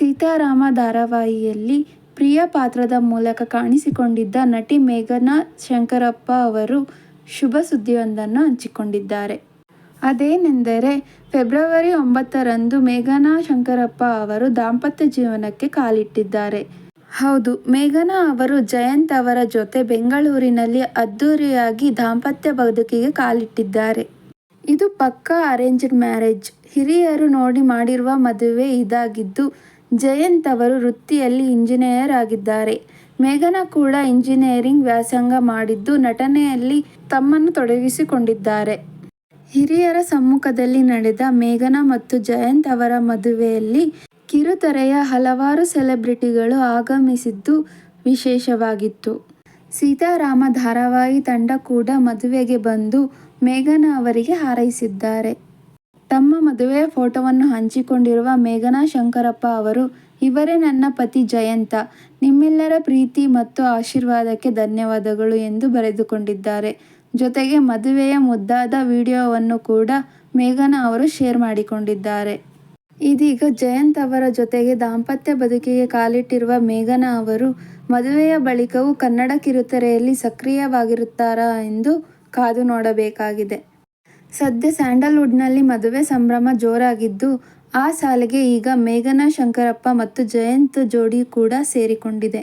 ಸೀತಾರಾಮ ಧಾರಾವಾಹಿಯಲ್ಲಿ ಪ್ರಿಯ ಪಾತ್ರದ ಮೂಲಕ ಕಾಣಿಸಿಕೊಂಡಿದ್ದ ನಟಿ ಮೇಘನಾ ಶಂಕರಪ್ಪ ಅವರು ಶುಭ ಸುದ್ದಿಯೊಂದನ್ನು ಹಂಚಿಕೊಂಡಿದ್ದಾರೆ. ಅದೇನೆಂದರೆ ಫೆಬ್ರವರಿ ಒಂಬತ್ತರಂದು ಮೇಘನಾ ಶಂಕರಪ್ಪ ಅವರು ದಾಂಪತ್ಯ ಜೀವನಕ್ಕೆ ಕಾಲಿಟ್ಟಿದ್ದಾರೆ. ಹೌದು ಮೇಘನಾ ಅವರು ಜಯಂತ್ ಅವರ ಜೊತೆ ಬೆಂಗಳೂರಿನಲ್ಲಿ ಅದ್ದೂರಿಯಾಗಿ ದಾಂಪತ್ಯ ಬದುಕಿಗೆ ಕಾಲಿಟ್ಟಿದ್ದಾರೆ. ಇದು ಪಕ್ಕಾ ಅರೇಂಜ್ಡ್ ಮ್ಯಾರೇಜ್. ಹಿರಿಯರು ನೋಡಿ ಮಾಡಿರುವ ಮದುವೆ ಇದಾಗಿದ್ದು, ಜಯಂತ್ ಅವರು ವೃತ್ತಿಯಲ್ಲಿ ಇಂಜಿನಿಯರ್ ಆಗಿದ್ದಾರೆ. ಮೇಘನಾ ಕೂಡ ಇಂಜಿನಿಯರಿಂಗ್ ವ್ಯಾಸಂಗ ಮಾಡಿದ್ದು ನಟನೆಯಲ್ಲಿ ತಮ್ಮನ್ನು ತೊಡಗಿಸಿಕೊಂಡಿದ್ದಾರೆ. ಹಿರಿಯರ ಸಮ್ಮುಖದಲ್ಲಿ ನಡೆದ ಮೇಘನಾ ಮತ್ತು ಜಯಂತ್ ಅವರ ಮದುವೆಯಲ್ಲಿ ಕಿರುತೆರೆಯ ಹಲವಾರು ಸೆಲೆಬ್ರಿಟಿಗಳು ಆಗಮಿಸಿದ್ದು ವಿಶೇಷವಾಗಿತ್ತು. ಸೀತಾರಾಮ ಧಾರಾವಾಹಿ ತಂಡ ಕೂಡ ಮದುವೆಗೆ ಬಂದು ಮೇಘನಾ ಅವರಿಗೆ ಹಾರೈಸಿದ್ದಾರೆ. ಮದುವೆಯ ಫೋಟೋವನ್ನು ಹಂಚಿಕೊಂಡಿರುವ ಮೇಘನಾ ಶಂಕರಪ್ಪ ಅವರು, ಇವರೇ ನನ್ನ ಪತಿ ಜಯಂತ. ನಿಮ್ಮೆಲ್ಲರ ಪ್ರೀತಿ ಮತ್ತು ಆಶೀರ್ವಾದಕ್ಕೆ ಧನ್ಯವಾದಗಳು ಎಂದು ಬರೆದುಕೊಂಡಿದ್ದಾರೆ. ಜೊತೆಗೆ ಮದುವೆಯ ಮುದ್ದಾದ ವಿಡಿಯೋವನ್ನು ಕೂಡ ಮೇಘನಾ ಅವರು ಶೇರ್ ಮಾಡಿಕೊಂಡಿದ್ದಾರೆ. ಇದೀಗ ಜಯಂತ್ ಅವರ ಜೊತೆಗೆ ದಾಂಪತ್ಯ ಬದುಕಿಗೆ ಕಾಲಿಟ್ಟಿರುವ ಮೇಘನಾ ಅವರು ಮದುವೆಯ ಬಳಿಕವೂ ಕನ್ನಡ ಕಿರುತೆರೆಯಲ್ಲಿ ಸಕ್ರಿಯವಾಗಿರುತ್ತಾರಾ ಎಂದು ಕಾದು ನೋಡಬೇಕಾಗಿದೆ. ಸದ್ಯ ಸ್ಯಾಂಡಲ್ವುಡ್ನಲ್ಲಿ ಮದುವೆ ಸಂಭ್ರಮ ಜೋರಾಗಿದ್ದು, ಆ ಸಾಲಿಗೆ ಈಗ ಮೇಘನಾ ಶಂಕರಪ್ಪ ಮತ್ತು ಜಯಂತ್ ಜೋಡಿ ಕೂಡ ಸೇರಿಕೊಂಡಿದೆ.